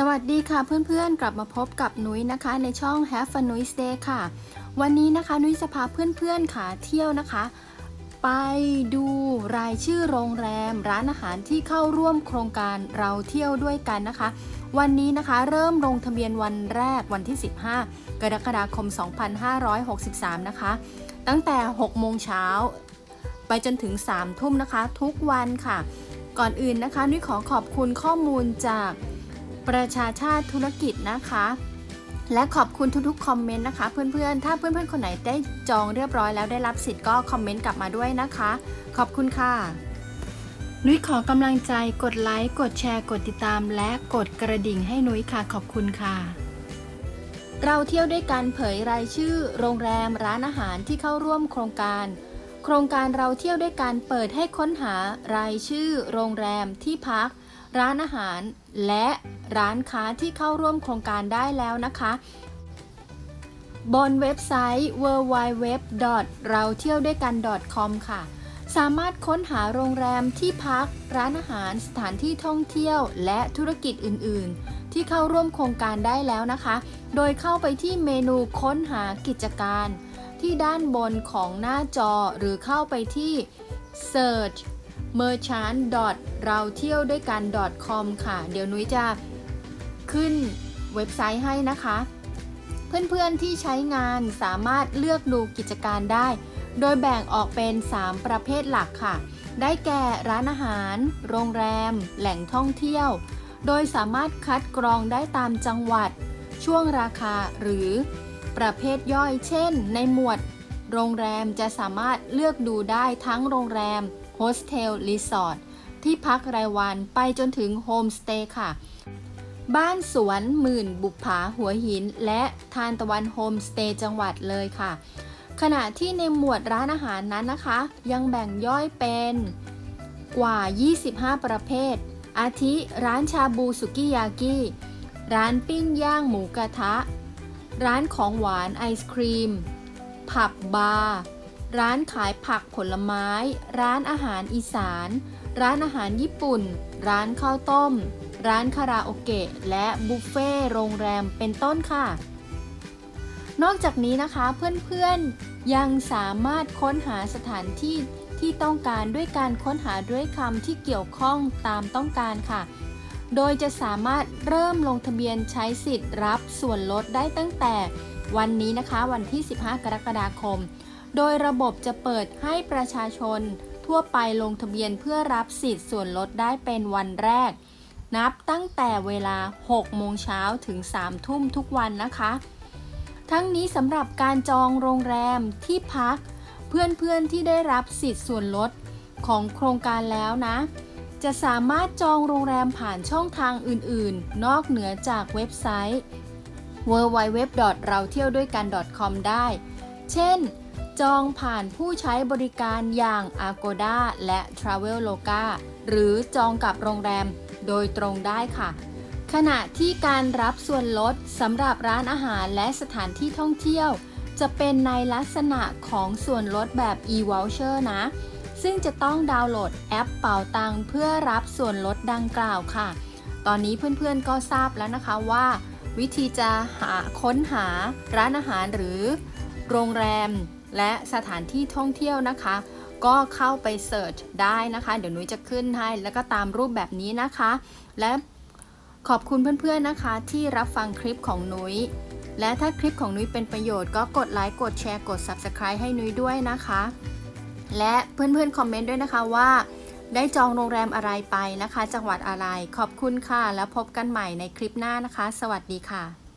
สวัสดีค่ะเพื่อนๆ กลับมาพบกับนุ้ยนะคะ ในช่อง Have a Nuis Day ค่ะ วันนี้นะคะนุ้ยจะพาเพื่อนๆค่ะเที่ยวนะคะ ไปดูรายชื่อโรงแรม ร้านอาหารที่เข้าร่วมโครงการเราเที่ยวด้วยกันนะคะ วันนี้นะคะเริ่มลงทะเบียนวันแรกวันที่ 15 กรกฎาคม 2563 นะคะ ตั้งแต่ 6 โมงเช้า ไปจนถึง 3 ทุ่มนะคะ ทุกวันค่ะ ก่อนอื่นนะคะนุ้ยขอขอบคุณข้อมูลจาก ประชาชาติธุรกิจนะคะ และขอบคุณทุกๆคอมเมนต์นะคะ เพื่อนๆ ถ้าเพื่อนๆ คนไหนได้จองเรียบร้อยแล้วได้รับสิทธิ์ก็คอมเมนต์กลับมาด้วยนะคะ ขอบคุณค่ะนุ้ยขอกำลังใจกดไลค์กดแชร์กดติดตาม และกดกระดิ่งให้นุ้ยค่ะ ขอบคุณค่ะ เราเที่ยวด้วยกันเผยรายชื่อ โรงแรมร้านอาหารที่เข้าร่วมโครงการ โครงการเราเที่ยวด้วยกันเปิดให้ค้นหารายชื่อ โรงแรมที่พัก ร้านอาหาร และร้านค้าที่เข้าร่วมโครงการได้แล้วนะคะ บนเว็บไซต์ www เราเที่ยวด้วยกัน .com ค่ะ สามารถค้นหาโรงแรมที่พัก ร้านอาหาร สถานที่ท่องเที่ยว และธุรกิจอื่น ๆ ที่เข้าร่วมโครงการได้แล้วนะคะ โดยเข้าไปที่เมนูค้นหากิจการ ที่ด้านบนของหน้าจอหรือเข้าไปที่ search merchant เราเที่ยวด้วยกัน .com ค่ะ เดี๋ยวนุ้ยจะขึ้นเว็บไซต์ให้นะคะ เพื่อนๆที่ใช้งานสามารถเลือกดูกิจการได้ โดยแบ่งออกเป็น 3 ประเภทหลักค่ะ ได้แก่ร้านอาหาร โรงแรม แหล่งท่องเที่ยว โดยสามารถคัดกรองได้ตามจังหวัด ช่วงราคาหรือประเภทย่อย เช่น ในหมวด โรงแรมจะสามารถเลือกดูได้ทั้งโรงแรม โฮสเทลรีสอร์ทที่พักรายวันไปจนถึงโฮมสเตย์ค่ะ บ้านสวนหมื่นบุปผาหัวหิน และทานตะวันโฮมสเตย์จังหวัดเลยค่ะ ขณะที่ในหมวดร้านอาหารนั้นนะคะ ยังแบ่งย่อยเป็นกว่า 25 ประเภท อาทิ ร้านชาบูสุกิยากิ ร้านปิ้งย่างหมูกระทะ ร้านของหวานไอศครีม ผับบาร์ ร้านขายผักผลไม้ ร้านอาหารอีสาน ร้านอาหารญี่ปุ่น ร้านข้าวต้ม ร้านคาราโอเกะ และบุฟเฟ่โรงแรม เป็นต้นค่ะ นอกจากนี้นะคะเพื่อนๆ ยังสามารถค้นหาสถานที่ที่ต้องการด้วยการค้นหาด้วยคำที่เกี่ยวข้องตามต้องการค่ะ โดยจะสามารถเริ่มลงทะเบียนใช้สิทธิ์รับส่วนลดได้ตั้งแต่วันนี้นะคะ วันที่ 15 กรกฎาคม โดยระบบจะเปิดให้ประชาชน ทั่วไปลงทะเบียนเพื่อรับสิทธิ์ส่วนลดได้เป็นวันแรก นับตั้งแต่เวลา 6 โมงเช้าถึง 3 ทุ่มทุกวันนะคะ ทั้งนี้สำหรับการจองโรงแรมที่พัก เพื่อนๆที่ได้รับสิทธิ์ส่วนลดของโครงการแล้วนะ จะสามารถจองโรงแรมผ่านช่องทางอื่นๆ นอกเหนือจากเว็บไซต์ www เราเที่ยวด้วยกัน .com ได้ เช่น จองผ่านผู้ใช้บริการอย่าง Agoda และ Traveloka หรือจองกับโรงแรมโดยตรงได้ค่ะ ขณะที่การรับส่วนลดสำหรับร้านอาหารและสถานที่ท่องเที่ยว จะเป็นในลักษณะของส่วนลดแบบ e-voucher นะ ซึ่งจะต้องดาวน์โหลดแอปเป่าตังเพื่อรับส่วนลดดังกล่าวค่ะ ตอนนี้เพื่อนๆก็ทราบแล้วนะคะว่า วิธีจะหาค้นหาร้านอาหารหรือ โรงแรม และสถานที่ท่องเที่ยวนะคะ ก็เข้าไปเสิร์ชได้นะคะ เดี๋ยวนุ้ยจะขึ้นให้แล้วก็ตามรูปแบบนี้นะคะ และขอบคุณเพื่อนๆนะคะ ที่รับฟังคลิปของนุ้ยและถ้าคลิปของนุ้ยเป็นประโยชน์ก็กดไลค์กดแชร์กด Subscribe ให้นุ้ยด้วยนะคะ และเพื่อนๆคอมเมนต์ด้วยนะคะว่า ได้จองโรงแรมอะไรไปนะคะ จังหวัดอะไรขอบคุณค่ะ แล้วพบกันใหม่ในคลิปหน้านะคะ สวัสดีค่ะ